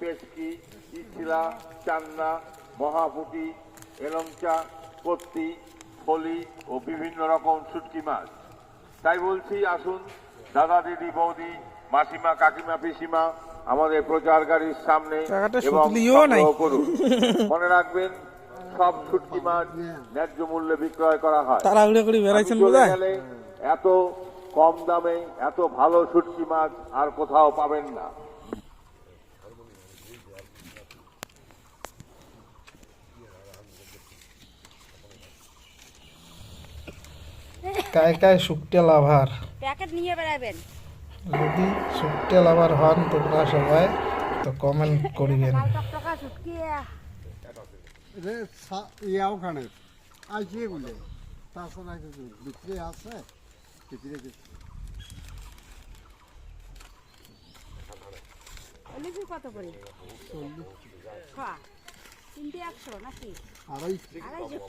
পেচকি ইচলা চান্না মহাপুটি এলংচা কত্তি ফলি ও বিভিন্ন রকম শুটকি মাছ। তাই বলছি আসুন দাদা দিদি বৌদি মাসিমা কাকিমা পিসিমা আমাদের প্রচার গাড়ির সামনে এবং করুন। মনে রাখবেন সব শুটকি মাছ ন্যায্য মূল্যে বিক্রয় করা হয়। এত কম দামে এত ভালো শুটকি মাছ আর কোথাও পাবেন না। কায় কায় শুকটে লাভার। প্যাকেট নিয়ে বেড়াবেন। যদি শুকটে লাভার হন তোমরা সবাই তো কমেন্ট করিবেন। রে সা- ইয়াও খানে। আইসিয়ে বলে। তাছাড়া কিছু বিক্রি আছে? বিক্রি কিছু লিচু কত করে? খা। তিনটে একশো নাকি? আড়াইশো।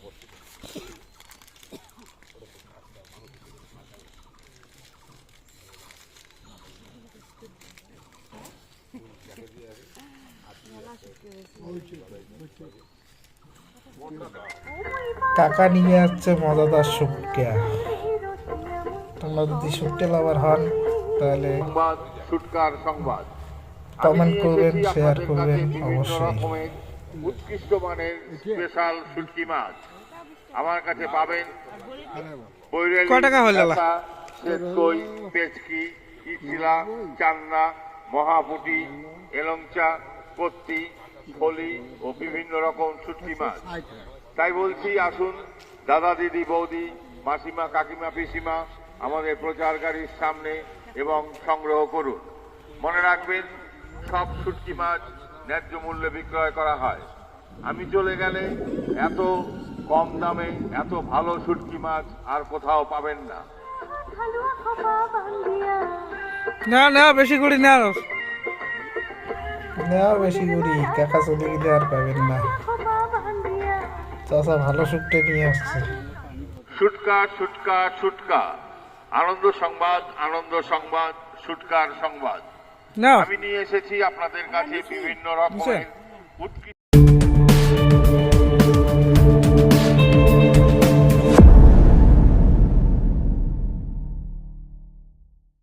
কাকা নিয়ে যাচ্ছে মজাদার শুটকে। তোমরা যদি শুকটে লাভার হন তাহলে শুটকার সংবাদ। নিয়ে করবেন, আপনাদের করবেন, অবশ্যই। উৎকৃষ্ট মানের স্পেশাল শুটকি মাছ। আমার কাছে পাবেন কয় টাকা হলো? সেতকই, পেচকি ইচলা চান্না মহাপুটি এলংচা কত্তি ফলি ও বিভিন্ন রকম শুটকি মাছ। তাই বলছি আসুন দাদা দিদি বৌদি মাসিমা কাকিমা পিসিমা আমাদের প্রচার গাড়ির সামনে এবং সংগ্রহ করুন। মনে রাখবেন সব শুটকি মাছ ন্যায্য মূল্যে বিক্রয় করা হয়। আমি চলে গেলে এত কম দামে এত ভালো শুটকি মাছ আর কোথাও পাবেন না। না না বেশি করি না। না বেশি করি কাকা চলে গেলে আর পাবেন না। চাষা ভালো শুকটে নিয়ে আসছে। শুটকা শুটকা শুটকা আনন্দ সংবাদ আনন্দ সংবাদ ছুটকার সংবাদ। না। আমি নিয়ে এসেছি আপনাদের কাছে বিভিন্ন রকমের উৎকৃষ্ট